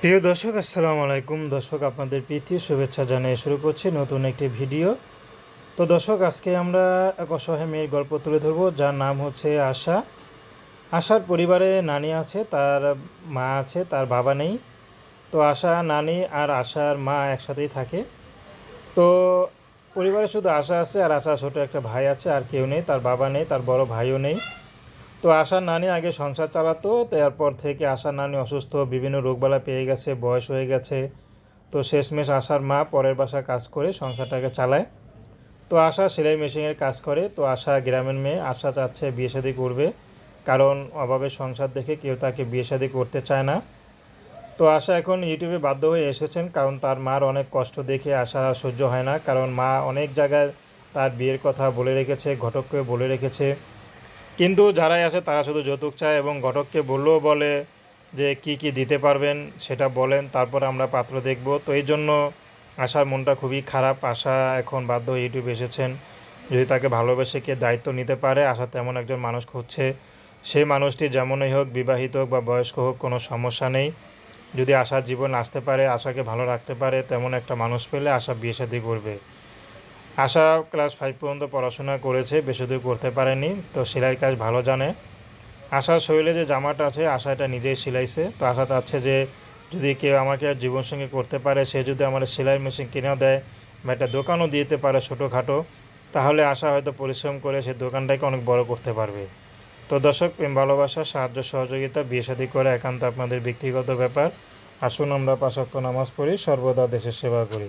প্রিয় দর্শক, আসসালামু আলাইকুম। দর্শক, আপনাদের প্রীতি শুভেচ্ছা জানিয়ে শুরু করছি নতুন একটি ভিডিও। তো দর্শক, আজকে আমরা এক অসহায় মেয়ের গল্প তুলে ধরবো। যার নাম হচ্ছে আশা। আশার পরিবারে নানি আছে, তার মা আছে, তার বাবা নেই। তো আশা, নানি আর আশার মা একসাথেই থাকে। তো পরিবারে শুধু আশা আছে আর আশা ছোটো একটা ভাই আছে, আর কেউ নেই। তার বাবা নেই, তার বড় ভাইও নেই। তো আশার নানি আগে সংসার চালাতো তারপর থেকে আশার নানি অসুস্থ, বিভিন্ন রোগবালা পেয়ে গেছে, বয়স হয়ে গেছে। তো শেষমেশ আশার মা পরের বাসা কাজ করে সংসারটাকে চালায়। তো আশা সেলাই মেশিনের কাজ করে, তো আশা গ্রামের মেয়ে আশা চাচ্ছে বিয়ে শাদি করবে। কারণ অভাবে সংসার দেখে কেউ তাকে বিয়ে শাদি করতে চায় না। তো আশা এখন ইউটিউবে বাধ্য হয়ে এসেছেন, কারণ তার মার অনেক কষ্ট দেখে আশা সহ্য হয় না। কারণ মা অনেক জায়গায় তার বিয়ের কথা বলে রেখেছে, ঘটককে বলে রেখেছে। কিন্তু যারাই আসে তারা শুধু যৌতুক চায় এবং ঘটককে বললেও বলে যে কি কি দিতে পারবেন সেটা বলেন, তারপর আমরা পাত্র দেখব। তো এই জন্য আশার মনটা খুবই খারাপ। আশা এখন বাধ্য ইউটিউবে এসেছেন। যদি তাকে ভালোবেসে কে দায়িত্ব নিতে পারে, আশা তেমন একজন মানুষ খুঁজছে সেই মানুষটি যেমনই হোক বিবাহিত হোক বা বয়স্ক হোক, কোনো সমস্যা নেই। যদি আশার জীবন আসতে পারে, আশাকে ভালো রাখতে পারে, তেমন একটা মানুষ পেলে আশা বিয়ে শাদী করবে। আশা ক্লাস ফাইভ পর্যন্ত পড়াশোনা করেছে বেশি দূর করতে পারেনি, তো সেলাইয়ের কাজ ভালো জানে। আশার শরীরে যে জামাটা আছে, আশা এটা নিজেই সেলাইছে, তো আশা চাচ্ছে যে যদি কেউ আমাকে জীবনসঙ্গী করতে পারে, সে যদি আমার সেলাই মেশিন কিনেও দেয় বা একটা দোকানও দিতে পারে ছোটোখাটো, তাহলে আশা হয়তো পরিশ্রম করে সে দোকানটাকে অনেক বড় করতে পারবে। তো দর্শক, প্রেম, ভালোবাসা, সাহায্য, সহযোগিতা, বিয়ে শাদী করে একান্ত আপনাদের ব্যক্তিগত ব্যাপার। আসুন আমরা পাশক্য নামাজ পড়ি, সর্বদা দেশের সেবা করি।